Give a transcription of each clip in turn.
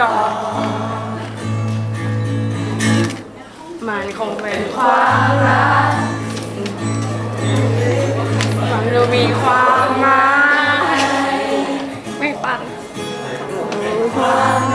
ก่อนมันคงเป็นความรักมันดูมีความหมายไม่ปังความ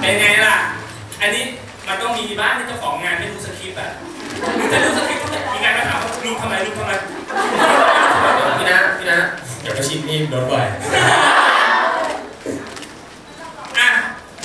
เป็นไงล่ะ อันนี้มันต้องมีบ้างที่เจ้าของงานไม่รู้สคริปต์อะหรืจะรู้สคริปต์มีการมาถามว่าลุงทำไมลุงทำไมพี่นะพี่นะอย่าไปชิมนี่โดนบ่อย